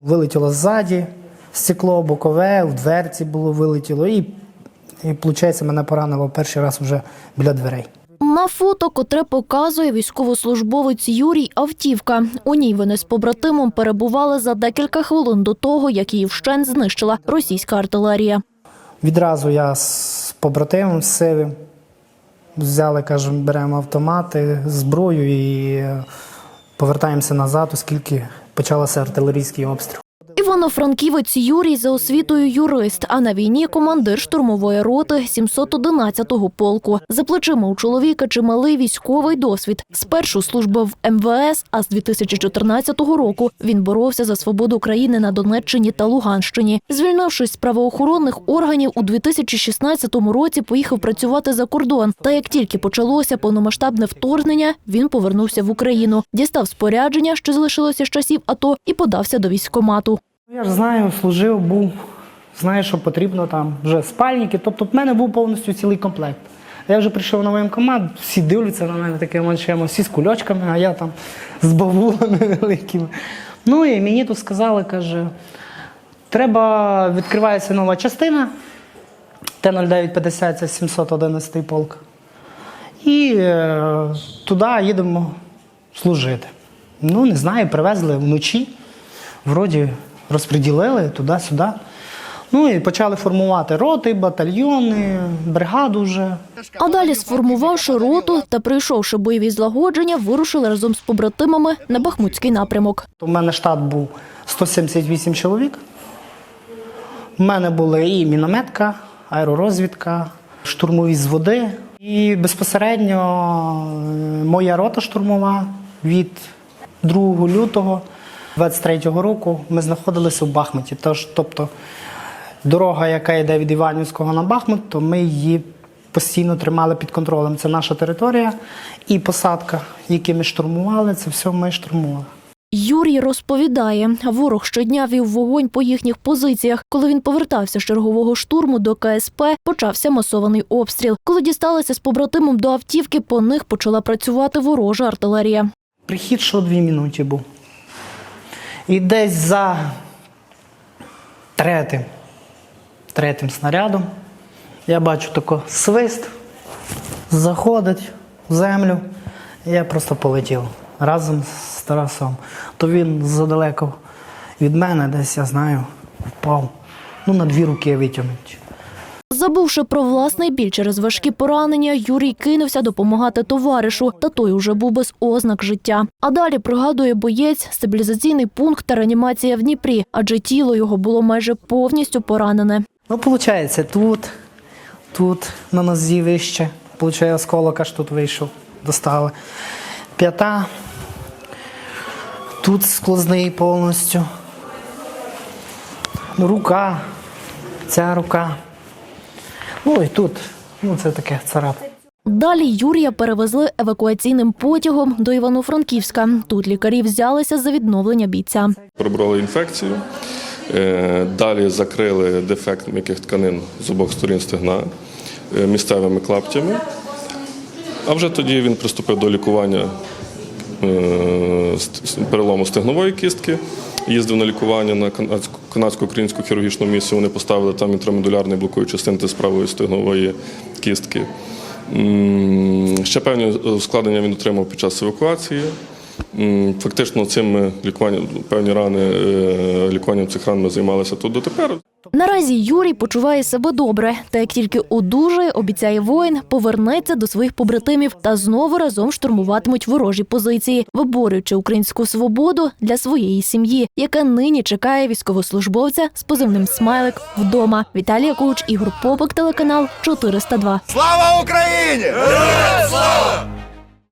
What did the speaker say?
Вилетіло ззаді, стекло бокове, в дверці було вилетіло, і, і виходить, мене поранило перший раз вже біля дверей. На фото, котре показує військовослужбовець Юрій Автівка. У ній вони з побратимом перебували за декілька хвилин до того, як її вщент знищила російська артилерія. Відразу я з побратимом з сивим взяли, кажемо, беремо автомати, зброю і е, повертаємося назад, оскільки почався артилерійський обстріл. Івано-Франківець Юрій за освітою юрист, а на війні командир штурмової роти 711-го полку. За плечима у чоловіка чималий військовий досвід. Спершу службив в МВС, а з 2014 року він боровся за свободу країни на Донеччині та Луганщині. Звільнившись з правоохоронних органів, у 2016 році поїхав працювати за кордон. Та як тільки почалося повномасштабне вторгнення, він повернувся в Україну, дістав спорядження, що залишилося з часів АТО, і подався до військкомату. Я ж знаю, служив, був, знаю, що потрібно там, вже спальники. Тобто в мене був повністю цілий комплект. Я вже прийшов на воєнкомат, всі дивляться на мене такими очима, всі з кульочками, а я там з бавулами великими. Ну і мені тут сказали, каже, треба, відкривається нова частина, Т-0950, це 711 полк. І е, туди їдемо служити. Ну, не знаю, привезли вночі, вроді розподілили туди-сюди. Ну і почали формувати роти, батальйони, бригаду вже. А далі, сформувавши роту та пройшовши бойові злагодження, вирушили разом з побратимами на Бахмутський напрямок. У мене штат був 178 чоловік. У мене були і мінометка, аеророзвідка, штурмові зводи. І безпосередньо е, моя рота штурмова від 2 лютого 23-го року ми знаходилися в Бахмуті. Тож, тобто дорога, яка йде від Іванівського на Бахмут, то ми її постійно тримали під контролем. Це наша територія і посадка, які ми штурмували, це все ми штурмували. Юрій розповідає, ворог щодня вів вогонь по їхніх позиціях. Коли він повертався з чергового штурму до КСП, почався масований обстріл. Коли дісталися з побратимом до автівки, по них почала працювати ворожа артилерія. Прихід що дві минуті був. І десь за третим, третім снарядом я бачу тако свист, заходить в землю. І я просто полетів разом з Тарасом. То він задалеко від мене, десь я знаю, впав. Ну, на дві руки витягнуть. Забувши про власний біль через важкі поранення, Юрій кинувся допомагати товаришу, та той уже був без ознак життя. А далі пригадує боєць стабілізаційний пункт та реанімація в Дніпрі, адже тіло його було майже повністю поранене. Ну, виходить, тут, тут на нозі вище. Получає осколок, аж тут вийшов, достали. П'ята. Тут сквозний повністю. Рука, ця рука. Ну і тут. Ну, це таке царап. Далі Юрія перевезли евакуаційним потягом до Івано-Франківська. Тут лікарі взялися за відновлення бійця. Пробрали інфекцію. Е, Далі закрили дефект м'яких тканин з обох сторін стегна е, місцевими клаптями. А вже тоді він приступив до лікування е, перелому стегнової кістки. Їздив на лікування на канадську- канадсько-українську хірургічну місію. Вони поставили там інтрамедулярний блокуючий синтез правої стегнової кістки. Ще певні ускладнення він отримав під час евакуації. Фактично цим лікуванням, певні рани, е, лікуванням цих ран ми займалися тут дотепер. Наразі Юрій почуває себе добре. Та як тільки одужає, обіцяє воїн, повернеться до своїх побратимів та знову разом штурмуватимуть ворожі позиції, виборюючи українську свободу для своєї сім'ї, яка нині чекає військовослужбовця з позивним смайлик вдома. Віталія Куч, Ігор Попик, телеканал 402. Слава Україні! Слава!